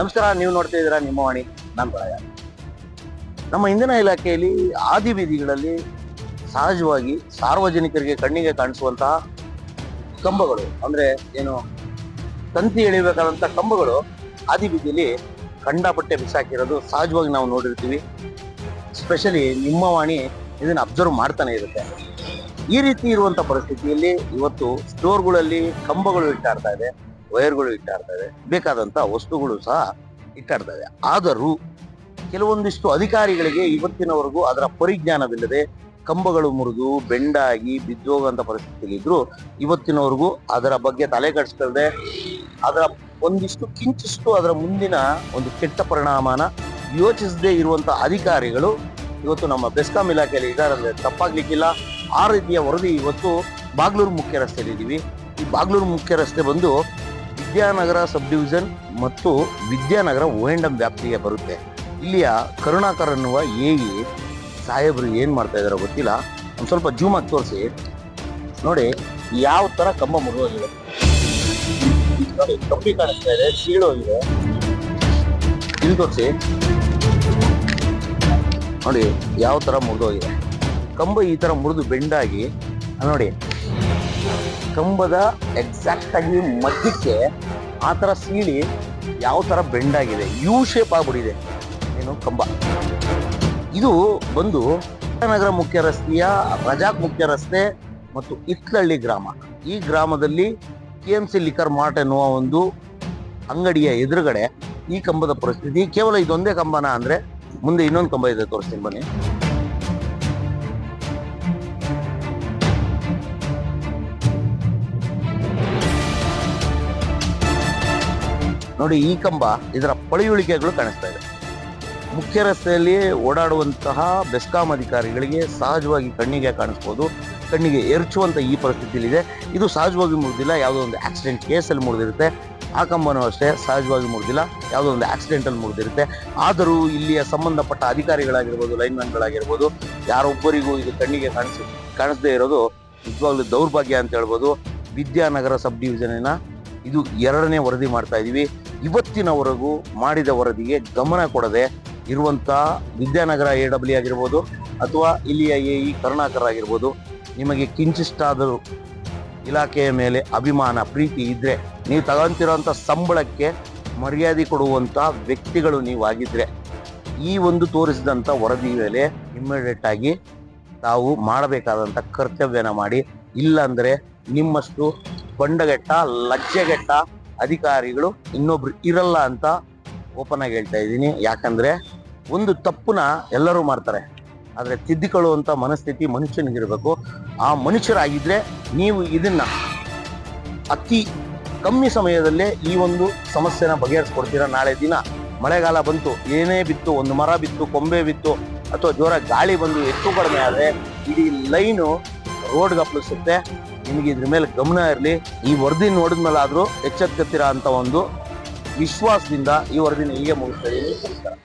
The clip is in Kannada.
ನಮಸ್ಕಾರ, ನೀವು ನೋಡ್ತಾ ಇದ್ದೀರಾ ನಿಮ್ಮ ವಾಣಿ, ನಾನು ಪ್ರಾಯ ನಮ್ಮ ಇಂಧನ ಇಲಾಖೆಯಲ್ಲಿ ಆದಿ ಬೀದಿಗಳಲ್ಲಿ ಸಹಜವಾಗಿ ಸಾರ್ವಜನಿಕರಿಗೆ ಕಣ್ಣಿಗೆ ಕಾಣಿಸುವಂತಹ ಕಂಬಗಳು, ಅಂದ್ರೆ ಏನು, ತಂತಿ ಎಳಿಬೇಕಾದಂಥ ಕಂಬಗಳು ಆದಿ ಬೀದಿಯಲ್ಲಿ ಕಂಡಪಟ್ಟೆ ಬಿಸಾಕಿರೋದು ಸಹಜವಾಗಿ ನಾವು ನೋಡಿರ್ತೀವಿ. ಸ್ಪೆಷಲಿ ನಿಮ್ಮ ವಾಣಿ ಇದನ್ನ ಅಬ್ಸರ್ವ್ ಮಾಡ್ತಾನೆ ಇರುತ್ತೆ. ಈ ರೀತಿ ಇರುವಂಥ ಪರಿಸ್ಥಿತಿಯಲ್ಲಿ ಇವತ್ತು ಸ್ಟೋರ್ಗಳಲ್ಲಿ ಕಂಬಗಳು ಇಟ್ಟಾಡ್ತಾ ಇದೆ. ವೈರ್ಗಳು ಇಟ್ಟಾಡ್ತವೆ ಬೇಕಾದಂತ ವಸ್ತುಗಳು ಸಹ ಇಟ್ಟಾಡ್ತಾ ಇದೆ ಆದರೂ ಕೆಲವೊಂದಿಷ್ಟು ಅಧಿಕಾರಿಗಳಿಗೆ ಇವತ್ತಿನವರೆಗೂ ಅದರ ಪರಿಜ್ಞಾನವಿಲ್ಲದೆ ಕಂಬಗಳು ಮುರಿದು ಬೆಂಡಾಗಿ ಬಿದ್ದೋಗಂತ ಪರಿಸ್ಥಿತಿಯಲ್ಲಿ ಇದ್ರು ಇವತ್ತಿನವರೆಗೂ ಅದರ ಬಗ್ಗೆ ತಲೆ ಕೆಡಿಸ್ಕೊಳ್ದೆ, ಅದರ ಒಂದಿಷ್ಟು ಕಿಂಚಿಷ್ಟು ಅದರ ಮುಂದಿನ ಒಂದು ಕೆಟ್ಟ ಪರಿಣಾಮನ ಯೋಚಿಸದೇ ಇರುವಂತ ಅಧಿಕಾರಿಗಳು ಇವತ್ತು ನಮ್ಮ ಬೆಸ್ಕಾಂ ಇಲಾಖೆಯಲ್ಲಿ ಇದಾರಂದ್ರೆ ತಪ್ಪಾಗ್ಲಿಕ್ಕಿಲ್ಲ. ಆ ರೀತಿಯ ವರದಿ ಇವತ್ತು ಬಾಗ್ಲೂರು ಮುಖ್ಯ ರಸ್ತೆಯಲ್ಲಿ ಇದೀವಿ ಈ ಬಾಗ್ಲೂರು ಮುಖ್ಯ ರಸ್ತೆ ಬಂದು ವಿದ್ಯಾನಗರ ಸಬ್ ಡಿವಿಷನ್ ಮತ್ತು ವಿದ್ಯಾನಗರ ಓಹೆಂಡಮ್ ವ್ಯಾಪ್ತಿಗೆ ಬರುತ್ತೆ. ಇಲ್ಲಿಯ ಕರುಣಾಕರ್ ಅನ್ನುವ ಎ ಸಾಹೇಬರು ಏನು ಮಾಡ್ತಾ ಇದಾರೋ ಗೊತ್ತಿಲ್ಲ. ಒಂದು ಸ್ವಲ್ಪ ಜೂಮ್ ಆಗಿ ತೋರಿಸಿ. ನೋಡಿ, ಯಾವ ಥರ ಕಂಬ ಮುರಿದೋಗಿದೆ. ನೋಡಿ, ಕಂಬಿ ಕಾಣಿಸ್ತಾ ಇದೆ ಸೀಳೋಗಿದೆ ಇಲ್ಲಿ ತೋರಿಸಿ. ನೋಡಿ, ಯಾವ ಥರ ಮುರಿದೋಗಿದೆ. ಕಂಬ ಈ ಥರ ಮುರಿದು ಬೆಂಡಾಗಿ ನೋಡಿ ಕಂಬದ ಎಕ್ಸಾಕ್ಟ್ ಆಗಿ ಮಧ್ಯಕ್ಕೆ ಆ ಥರ ಸೀಳಿ ಯಾವ ಥರ ಬೆಂಡ್ ಆಗಿದೆ ಯು ಶೇಪ್ ಆಗ್ಬಿಟ್ಟಿದೆ. ಏನು ಕಂಬ. ಇದು ಬಂದು ನಗರ ಮುಖ್ಯ ರಸ್ತೆಯ, ರಜಾಕ್ ಮುಖ್ಯ ರಸ್ತೆ ಮತ್ತು ಇತ್ಲಳ್ಳಿ ಗ್ರಾಮ. ಈ ಗ್ರಾಮದಲ್ಲಿ K M C liquor mart ಎನ್ನುವ ಒಂದು ಅಂಗಡಿಯ ಎದುರುಗಡೆ ಈ ಕಂಬದ ಪರಿಸ್ಥಿತಿ. ಕೇವಲ ಇದೊಂದೇ ಕಂಬನ ಅಂದರೆ ಮುಂದೆ ಇನ್ನೊಂದು ಕಂಬ ಇದೆ, ತೋರಿಸ್ತೀನಿ ಬನ್ನಿ. ನೋಡಿ ಈ ಕಂಬ ಇದರ ಪಳಿಯುಳಿಕೆಗಳು ಕಾಣಿಸ್ತಾ ಇದೆ. ಮುಖ್ಯ ರಸ್ತೆಯಲ್ಲಿ ಓಡಾಡುವಂತಹ ಬೆಸ್ಕಾಂ ಅಧಿಕಾರಿಗಳಿಗೆ ಸಹಜವಾಗಿ ಕಣ್ಣಿಗೆ ಕಾಣಿಸ್ಬೋದು, ಕಣ್ಣಿಗೆ ಎರಚುವಂಥ ಈ ಪರಿಸ್ಥಿತಿಯಲ್ಲಿದೆ. ಇದು ಸಹಜವಾಗಿ ಮುರಿದಿಲ್ಲ, ಯಾವುದೋ ಒಂದು ಆಕ್ಸಿಡೆಂಟ್ ಕೇಸಲ್ಲಿ ಮುರಿದಿರುತ್ತೆ. ಆ ಕಂಬನೂ ಅಷ್ಟೇ, ಸಹಜವಾಗಿ ಮುರಿದಿಲ್ಲ, ಯಾವುದೋ ಒಂದು ಆಕ್ಸಿಡೆಂಟಲ್ಲಿ ಮುರಿದಿರುತ್ತೆ. ಆದರೂ ಇಲ್ಲಿಯ ಸಂಬಂಧಪಟ್ಟ ಅಧಿಕಾರಿಗಳಾಗಿರ್ಬೋದು ಲೈನ್ಮನ್ಗಳಾಗಿರ್ಬೋದು ಯಾರೊಬ್ಬರಿಗೂ ಇದು ಕಣ್ಣಿಗೆ ಕಾಣಿಸ್, ಕಾಣಿಸದೇ ಇರೋದು ನಿಜವಾಗ್ಲೂ ದೌರ್ಭಾಗ್ಯ ಅಂತ ಹೇಳ್ಬೋದು. ವಿದ್ಯಾನಗರ ಸಬ್ ಡಿವಿಷನಿನ ಇದು ಎರಡನೇ ವರದಿ ಮಾಡ್ತಾ ಇದೀವಿ. ಇವತ್ತಿನವರೆಗೂ ಮಾಡಿದ ವರದಿಗೆ ಗಮನ ಕೊಡದೆ ಇರುವಂತ ವಿದ್ಯಾನಗರ ಎ ಡಬ್ಲ್ಯೂ ಆಗಿರ್ಬೋದು ಅಥವಾ ಇಲ್ಲಿಯ ಎ ಇ ಕರುಣಾಕರ್ ಆಗಿರ್ಬೋದು, ನಿಮಗೆ ಕಿಂಚಿಷ್ಟಾದರೂ ಇಲಾಖೆಯ ಮೇಲೆ ಅಭಿಮಾನ, ಪ್ರೀತಿ ಇದ್ರೆ, ನೀವು ತಗೊಂತಿರೋಂಥ ಸಂಬಳಕ್ಕೆ ಮರ್ಯಾದೆ ಕೊಡುವಂಥ ವ್ಯಕ್ತಿಗಳು ನೀವು ಆಗಿದ್ರೆ ಈ ಒಂದು ತೋರಿಸಿದಂತ ವರದಿ ಮೇಲೆ ಇಮ್ಮಿಡಿಯೇಟ್ ಆಗಿ ತಾವು ಮಾಡಬೇಕಾದಂತ ಕರ್ತವ್ಯನ ಮಾಡಿ, ಇಲ್ಲಾಂದರೆ ನಿಮ್ಮಷ್ಟು ಬಂಡಗೆಟ್ಟ, ಲಜ್ಜೆಗೆಟ್ಟ ಅಧಿಕಾರಿಗಳು ಇನ್ನೊಬ್ರು ಇರಲ್ಲ ಅಂತ ಓಪನ್ ಆಗಿ ಹೇಳ್ತಾ ಇದ್ದೀನಿ. ಯಾಕಂದ್ರೆ ಒಂದು ತಪ್ಪುನ ಎಲ್ಲರೂ ಮಾಡ್ತಾರೆ. ಆದ್ರೆ ತಿದ್ದಿಕೊಳ್ಳುವಂತ ಮನಸ್ಥಿತಿ ಮನುಷ್ಯನಿಗಿರಬೇಕು. ಆ ಮನುಷ್ಯರಾಗಿದ್ದರೆ ನೀವು ಇದನ್ನ ಅತಿ ಕಮ್ಮಿ ಸಮಯದಲ್ಲೇ ಈ ಒಂದು ಸಮಸ್ಯೆನ ಬಗೆಹರಿಸ್ಕೊಡ್ತೀರಾ? ನಾಳೆ ದಿನ ಮಳೆಗಾಲ ಬಂತು, ಏನೇ ಬಿತ್ತು, ಒಂದು ಮರ ಬಿತ್ತು, ಕೊಂಬೆ ಬಿತ್ತು, ಅಥವಾ ಜೋರ ಗಾಳಿ ಬಂದು ಹೆಚ್ಚು ಕಡಿಮೆ ಆದರೆ ಇಡೀ ಲೈನು ರೋಡ್ಗೆ ಅಪ್ಪಳಿಸುತ್ತೆ ನಿಮಗೆ ಇದ್ರ ಮೇಲೆ ಗಮನ ಇರಲಿ. ಈ ವರದಿ ನೋಡಿದ್ಮೇಲಾದರೂ ಎಚ್ಚೆತ್ಕತ್ತೀರಾ ಅಂತ ಒಂದು ವಿಶ್ವಾಸದಿಂದ ಈ ವರದಿನ ಹೀಗೆ ಮುಗಿಸ್ತಾ ಇದ್ದೀನಿ.